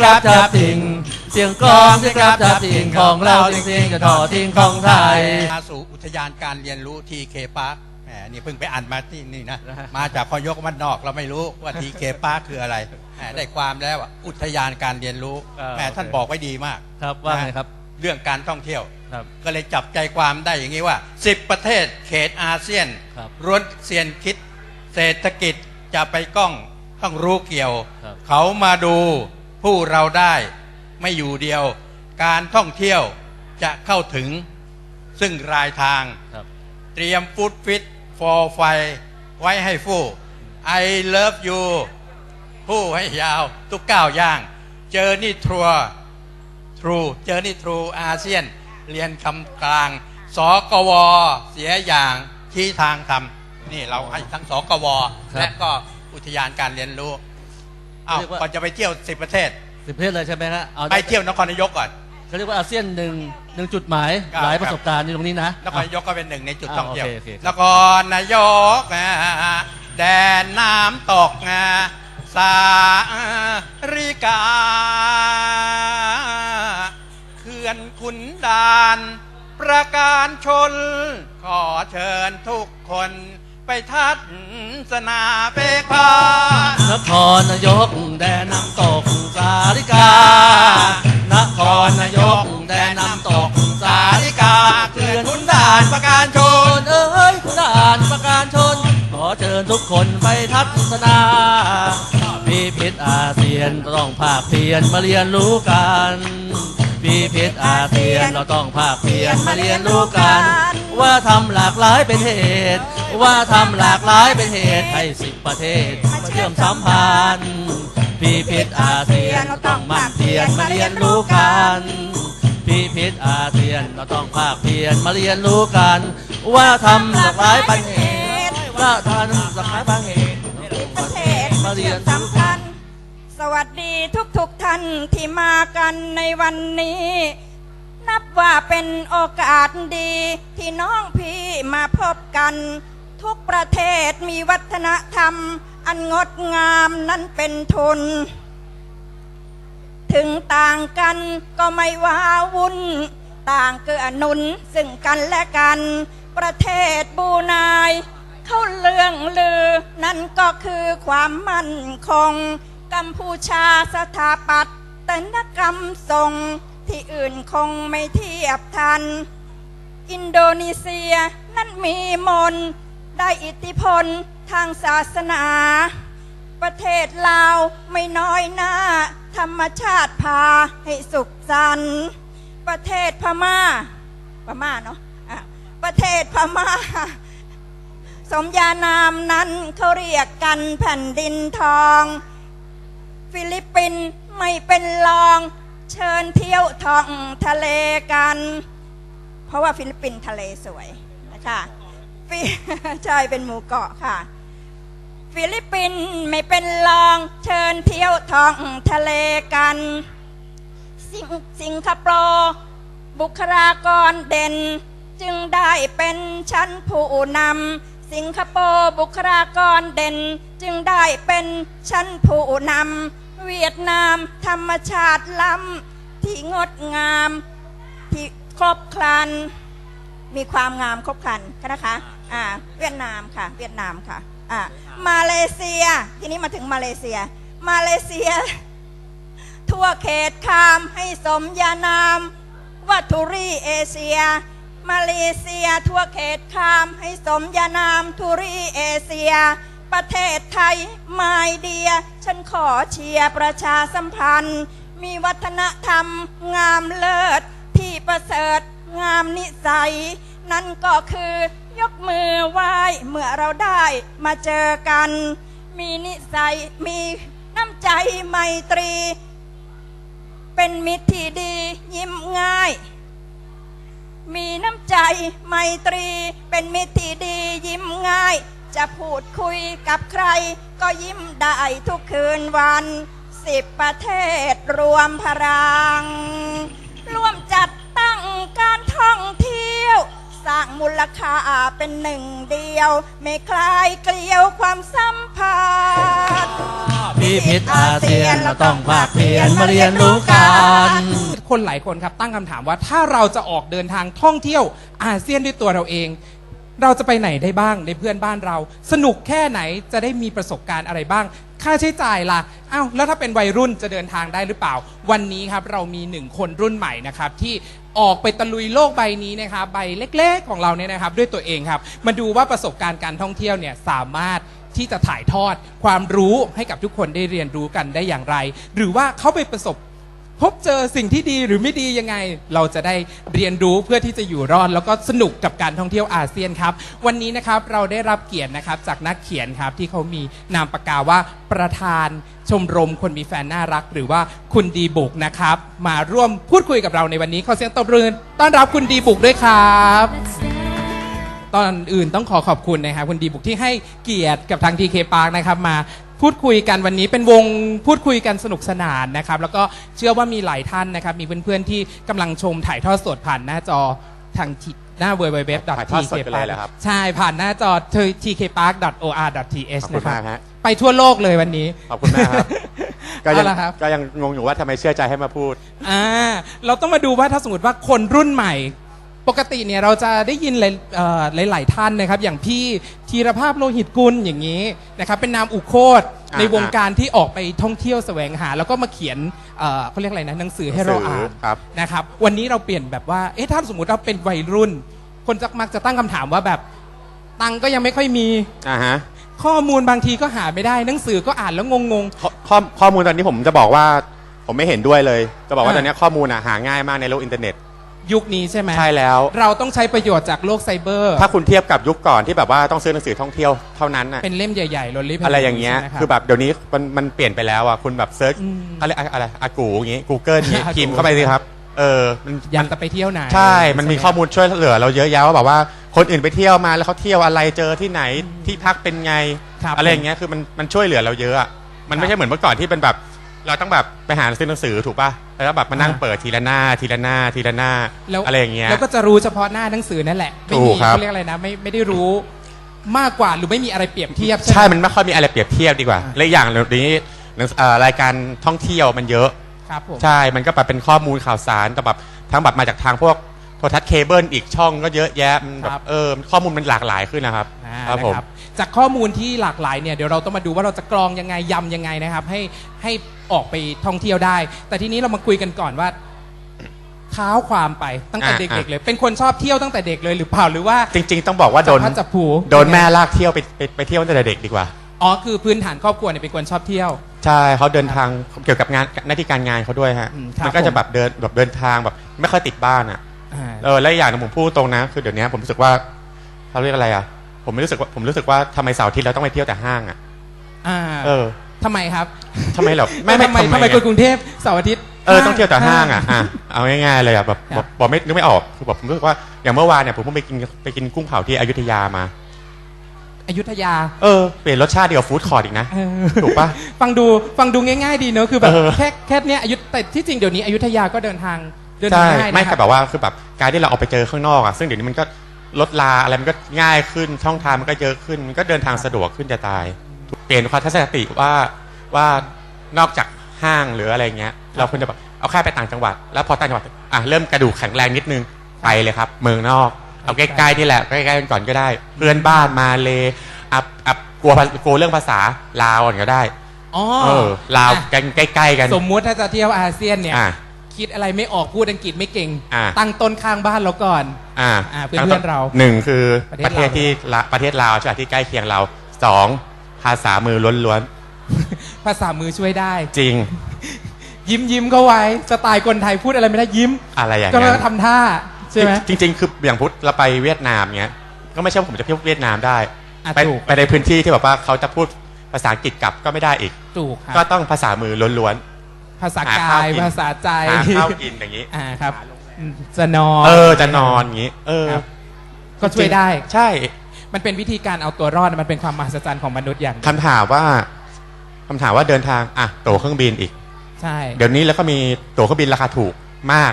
ครับจับทิ้งเสียงกลองสิครับจับทิ้งของเราจริงๆจะทอดทิ้งของไทย มาสู่อุทยานการเรียนรู้ทีเคปาร์คแหมนี่เพิ่งไปอ่านมาที่นี่นะนะฮะมาจากพอยกมันนอกเราไม่รู้ว่าทีเคปาร์คคืออะไรแหมได้ความแล้วว่าอุทยานการเรียนรู้แหมท่านบอกไว้ดีมากครับว่าไงครับเรื่องการท่องเที่ยว ครับ ก็เลยจับใจความได้อย่างนี้ว่า 10 ประเทศเขตอาเซียนครับร้วนเซียนคิด เศรษฐกิจจะไปกล้องต้องรู้เกี่ยว ครับเขามาดู ผู้เราได้ไม่อยู่เดียว การท่องเที่ยวจะเข้าถึงซึ่งรายทางครับเตรียมฟูดฟิต for ไฟไว้ให้ฟู่ I love you ผู้ให้ยาวทุกก้าวย่าง เจอนี่ทัวร์ True เจอนี่ True อาเซียน เรียนคำกลางสกว เสียอย่างชี้ทางทำนี่เราให้ทั้งสกวครับและก็อุทยานการเรียนรู้ อ้าวเรียกว่าก่อนจะไปเที่ยวสิบประเทศ สิบประเทศเลยใช่ไหมฮะเอาไปเที่ยวนครนายกก่อน เขาเรียกว่าอาเซียนหนึ่งหนึ่งจุดหมายครับ หลายประสบการณ์อยู่ตรงนี้นะ นครนายกก็เป็นหนึ่งในจุดอ่าท่องเที่ยวโอเคโอเคครับนครนายกอ่าแดนน้ำตกอ่าสาริกาเขื่อนขุนดาน ประการชน ขอเชิญทุกคน ไปทัศนาเปกานครนายกแดนน้ำตกสาริกานครนายกแดนน้ำตกสาริกาเขื่อนขุนด่านประการชชนนเอ้ยขุนด่านประการชน ขอเชิญทุกคนไปทัศนาพิพิธอาเซียนต้องภาคเพียนมาเรียนรู้กันพิพิธอาเซียนเราต้องภาคเพียนมาเรียนรู้กัน ว่าทำหลากหลายเป็นเหตุ ว่าทำหลากหลายเป็นเหตุให้สิบประเทศมาเชื่อมสัมพันธ์พิพิธอาเซียนเราต้องมั่นเพียนมาเรียนรู้กันพิพิธอาเซียนเราต้องภาคเพียนมาเรียนรู้กัน ว่าทำหลากหลายเป็นเหตุว่าทำหลากหลายเป็นเหตุประเทศมาเชื่อมสัมพันธ์สวัสดีทุกทุกๆท่านที่มากันในวันนี้ นับว่าเป็นโอกาสดีที่น้องพี่มาพบกัน ทุกประเทศมีวัฒนธรรม อันงดงามนั้นเป็นทุน ถึงต่างกันก็ไม่ว้าวุ่น ต่างเกื้อหนุนซึ่งกันและกัน ประเทศบูนายเขาเรื่องลือ นั่นก็คือความมั่นคง กัมพูชาสถาปัตตนกรรมทรง ที่อื่นคงไม่เทียบทัน อินโดนีเซียนั้นมีมน ได้อิทธิพลทางศาสนา ประเทศลาวไม่น้อยหน้า ธรรมชาติพาให้สุขสันต์ประเทศพม่าพม่าเนาะะประเทศพม่า สมญานามนั้นเขาเรียกกันแผ่นดินทอง ฟิลิปปินส์ไม่เป็นรอง เชิญเที่ยวท่องทะเลกัน เพราะว่าฟิลิปปินส์ทะเลสวยนะคะใช่เป็นหมู่เกาะค่ะ ฟิลิปปินส์ไม่เป็นรองเชิญเที่ยวท่องทะเลกัน สิงสิงคโปร์บุคลากรเด่น จึงได้เป็นชั้นผู้นำสิงคโปร์บุคลากรเด่น จึงได้เป็นชั้นผู้นำ เวียดนาม ธรรมชาติล้ำที่งดงาม ที่ครบครัน มีความงามครบครันนะคะอ่าเวียดนามค่ะ เวียดนามค่ะอ่ามาเลเซีย ทีนี้มาถึงมาเลเซีย มาเลเซีย ทั่วเขตคามให้สมญานามวัตุรีเอเชีย มาเลเซีย ทั่วเขตคามให้สมญานามทุรีเอเชีย ประเทศไทยไม่เดีย ฉันขอเชียร์ประชาสัมพันธ์ มีวัฒนธรรมงามเลิศ ที่ประเสริฐงามนิสัย นั่นก็คือยกมือไหว้เมื่อเราได้มาเจอกัน มีนิสัยมีน้ำใจไมตรี เป็นมิตรที่ดียิ้มง่าย มีน้ำใจไมตรี เป็นมิตรที่ดียิ้มง่าย จะพูดคุยกับใคร ก็ยิ้มได้ทุกคืนวันสิบประเทศรวมพลัง ร่วมจัดตั้งการท่องเที่ยว สร้างมูลค่าเป็นหนึ่งเดียว ไม่คลายเกลียวความสัมพันธ์พิพิพิธอาเซียนเราต้องภาคเพียรมาเรียนรู้กันคนหลายคนครับตั้งคำถามว่าถ้าเราจะออกเดินทางท่องเที่ยวอาเซียนด้วยตัวเราเอง เราจะไปไหนได้บ้างในเพื่อนบ้านเรา สนุกแค่ไหนจะได้มีประสบการณ์อะไรบ้าง ค่าใช้จ่ายล่ะอ้าวแล้วถ้าเป็นวัยรุ่นจะเดินทางได้หรือเปล่า วันนี้ครับเรามีหนึ่งคนรุ่นใหม่นะครับที่ออกไปตะลุยโลกใบนี้นะครับใบเล็ก ๆ ของเราเนี่ยนะครับด้วยตัวเองครับ มาดูว่าประสบการณ์การท่องเที่ยวเนี่ยสามารถที่จะถ่ายทอดความรู้ให้กับทุกคนได้เรียนรู้กันได้อย่างไร หรือว่าเขาไปประสบ พบเจอสิ่งที่ดีหรือไม่ดียังไง เราจะได้เรียนรู้เพื่อที่จะอยู่รอด แล้วก็สนุกกับการท่องเที่ยวอาเซียนครับ วันนี้นะครับเราได้รับเกียรตินะครับจากนักเขียนครับที่เขามีนามปากกาว่าประธานชมรมคนมีแฟนน่ารัก หรือว่าคุณดีบุกนะครับ มาร่วมพูดคุยกับเราในวันนี้ขอเสียงตบมือต้อนรับคุณดีบุกด้วยครับ ตอนอื่นต้องขอขอบคุณนะครับคุณดีบุกที่ให้เกียรติกับทางทีเคปาร์คนะครับมา พูดคุยกันวันนี้เป็นวงพูดคุยกันสนุกสนานนะครับ แล้วก็เชื่อว่ามีหลายท่านนะครับ มีเพื่อนๆที่กำลังชมถ่ายทอดสดผ่านหน้าจอทางที่หน้า w w w t ถ่ายทอดสดกันเลยเหรอครับ ใช่ผ่านหน้าจอ tkpark.or.th ขอบคุณนะครับมากฮะ ไปทั่วโลกเลยวันนี้ ขอบคุณมากครับ ก็ยังเอาละครับ ก็ยังงงอยู่ว่าทำไมเชื่อใจให้มาพูด อ่าเราต้องมาดูว่าถ้าสมมติว่าคนรุ่นใหม่ ปกติเนี่ยเราจะได้ยินหลายเอ่อหลายๆท่านนะครับ อย่างพี่ธีรภาพโลหิตกุลอย่างนี้นะครับ เป็นนามอุโคตอ่าในวงการที่ออกไปท่องเที่ยวแสวงหา แล้วก็มาเขียนเอ่อเขาเรียกอะไรนะหนังสือให้เราอ่านครับนะครับ วันนี้เราเปลี่ยนแบบว่าเอ๊ะถ้าสมมติเราเป็นวัยรุ่น คนจะมักจะตั้งคำถามว่าแบบตังค์ก็ยังไม่ค่อยมีอ่าฮะ ข้อมูลบางทีก็หาไม่ได้หนังสือก็อ่านแล้วงง ข้อข้อข้อมูลตอนนี้ผมจะบอกว่าผมไม่เห็นด้วยเลย จะบอกว่าอ่า ตอนนี้ข้อมูลอะหาง่ายมากในโลกอินเทอร์เน็ตๆ ยุคนี้ใช่ไหมใช่แล้ว เราต้องใช้ประโยชน์จากโลกไซเบอร์ ถ้าคุณเทียบกับยุคก่อนที่แบบว่าต้องซื้อหนังสือท่องเที่ยวเท่านั้นอะเป็นเล่มใหญ่ๆลลิพอะไรอย่างเงี้ยใช่ไหมรับคือแบบเดี๋ยวนี้มันมันเปลี่ยนไปแล้วอะคุณแบบเซิร์ชอืมอะไรอะไรอากูอย่างงี้ Google อย่างงี้อากูพิมพ์เข้าไปสิครับเออมันอยากจะไปเที่ยวไหนใช่ มันมีใช่ไหข้อมูลช่วยเหลือเราเยอะแยะว่าแบบว่าคนอื่นไปเที่ยวมาแล้วเขาเที่ยวอะไรเจอที่ไหนที่พักเป็นไงครับอะไรอย่างเงี้ยคือมันมันช่วยเหลือเราเยอะอะมันครัไม่บใช่เหมือนเมื่อก่อนที่เป็นแบบ เราต้องแบบไปหาซื้อหนังสือถูกป่ะแล้วแบบมานั่งอ่าเปิดทีละหน้าทีละหน้าทีละหน้าแล้วอะไรอย่างเงี้ยแล้วก็จะรู้เฉพาะหน้าหนังสือนั่นแหละไม่ถูมีกครับเขาเรียกอะไรนะไม่ไม่ได้รู้มากกว่าหรือไม่มีอะไรเปรียบเทียบใช่ไหมใช่มันไม่ค่อยมีอะไรเปรียบเทียบดีกว่าอ่าและอีกอย่างเดี๋ยวนี้หนังเอ่อรายการท่องเที่ยวมันเยอะครับผมใช่ มันก็แบบเป็นข้อมูลข่าวสารแต่แบบทั้งแบบมาจากทางพวกโทรทัศน์เคเบิลอีกช่องก็เยอะแยะมันแบบเออข้อมูลมันหลากหลายขึ้นนะครับอ่า ครับผม นะครับจากข้อมูลที่หลากหลายเนี่ยเดี๋ยวเราต้องมาดูว่าเราจะกรองยังไงยำยังไงนะครับ ให้ให้ออกไปท่องเที่ยวได้ แต่ทีนี้เรามาคุยกันก่อนว่าเท้าความไปตั้งแต่อ่าเด็กอ่าๆเลย เป็นคนชอบเที่ยวตั้งแต่เด็กเลยหรือเปล่าหรือว่า จริง ๆ ต้องบอกว่าโดนจับพลัจับผลู โดนแม่ลากเที่ยวไปไปไปเที่ยวตั้งแต่เด็กดีกว่า อ๋อคือพื้นฐานครอบครัวเนี่ยเป็นคนชอบเที่ยว ใช่เขาเดินทางเกี่ยวกับงานหน้าที่การงานเขาด้วยฮะอืมครับ มันก็จะผมแบบเดินแบบเดินทางแบบไม่ค่อยติดบ้านอะอ่าเออและอีกอย่างหนึงผมพูดตรงนะ คือเดี๋ยวนี้ผมรู้สึกว่าเขาเรียกอะไรอะ ผมไม่รู้สึกว่าผมรู้สึกว่าทำไมเสาร์อาทิตย์เราต้องไปเที่ยวแต่ห้างอะอ่าเออทำไมครับทำไมเหรอไม่ทำไมทำไมอะคนกรุงเทพเสาร์อาทิตย์เออต้องเที่ยวแต่ห้างอะอะเอาง่ายๆเลยอะแบบครับบอกบอกไม่นึกไม่ออกคือแบบผมรู้สึกว่าอย่างเมื่อวานเนี่ยผมเพิ่งไปกินไปกินกุ้งเผาที่อยุธยามา อยุธยา เออเปลี่ยนรสชาติเดียวกับฟู้ดคอร์ทอีกนะเออถูกปะ ฟังดูฟังดูง่าย ๆ ดีเนอะคือแบบเออ แค่แค่เนี้ยอยุธแต่ที่จริงเดี๋ยวนี้อยุธยาก็เดินทางเดินทาใช่งง่ายนะไม่คแต่รับแบบว่าคือแบบการที่เราออกไปเจอข้างนอกอะซึ่งเดี๋ยวนี้มันก็ ลดลาอะไรมันก็ง่ายขึ้นช่องทางมันก็เยอะขึ้นมันก็เดินทางสะดวกขึ้นจะตาย เปลี่ยนความทัศนคติว่าว่านอกจากห้างหรืออะไรเงี้ย เราควรจะแบบเอาแค่ไปต่างจังหวัด แล้วพอต่างจังหวัดอะเริ่มกระดูกแข็งแรงนิดนึงไปเลยครับ เมืองนอก เอาใกล้ๆนี่แหละใกล้ๆกันก่อนก็ได้ เพื่อนบ้านมาเลยอับอับกลัวภากลัวเรื่องภาษาลาวก่อนก็ได้อ๋อเออลาวอะกันใกล้ๆกัน สมมุติถ้าจะเที่ยวอาเซียนเนี่ย อะ คิดอะไรไม่ออกพูดอังกฤษไม่เก่ง อะตั้งต้นข้างบ้านเราก่อน อ่าอ่าเพื่อนๆเราหนึ่งคือปประระเทเทศศที่ละประเทศลาวใช่ไหมที่ใกล้เคียงเราสองภาษามือล้วนภาษามือช่วยได้ ๆจริงยิ้มยิ้มเข้าไว้สไตล์คนไทยพูดอะไรไม่ได้ยิ้ม อะไรอย่างก็เงี้แล้วยก็ทำท่าใช่ไหมจริงๆคืออย่างพุทธเราไปเวียดนามเงี้ยก็ไม่ใช่ว่าผมจะเที่ยวเวียดนามได้ อะไปถูก ไปในพื้นที่ที่แบบว่าเขาจะพูดภาษาอังกฤษกลับก็ไม่ได้อีก ถูกคก็รับต้องภาษามือล้วน ภาษาหากข้าวายกินภาษาใจๆหาข้าวกินอย่างนี้อ่าครับอืมจะนอน เออจะนอนอย่างนี้ เออครับก็ช่วยได้ ใช่ มันเป็นวิธีการเอาตัวรอดมันเป็นความมหัศจรรย์ของมนุษย์อย่างหนึ่งคำถามว่าคำถามว่าเดินทางอะตั๋วเครื่องบินอีก ใช่ เดี๋ยวนี้แล้วก็มีตั๋วเครื่องบินราคาถูกมาก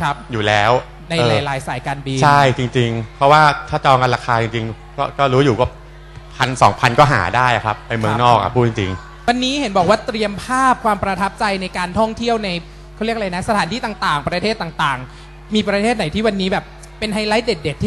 ครับ อยู่แล้วในเออหลายๆสายการบินใช่จริง ๆ เพราะว่าถ้าจองกันราคาจริงๆก็ก็รู้อยู่ว่าพันสองพันก็หาได้ครับ ไปเมืองนอกอะพูดจริง วันนี้เห็นบอกว่าเตรียมภาพความประทับใจในการท่องเที่ยวในเขาเรียกอะไรนะสถานที่ต่างๆ ประเทศต่างๆ มีประเทศไหนที่วันนี้แบบเป็นไฮไลท์เด็ดๆที่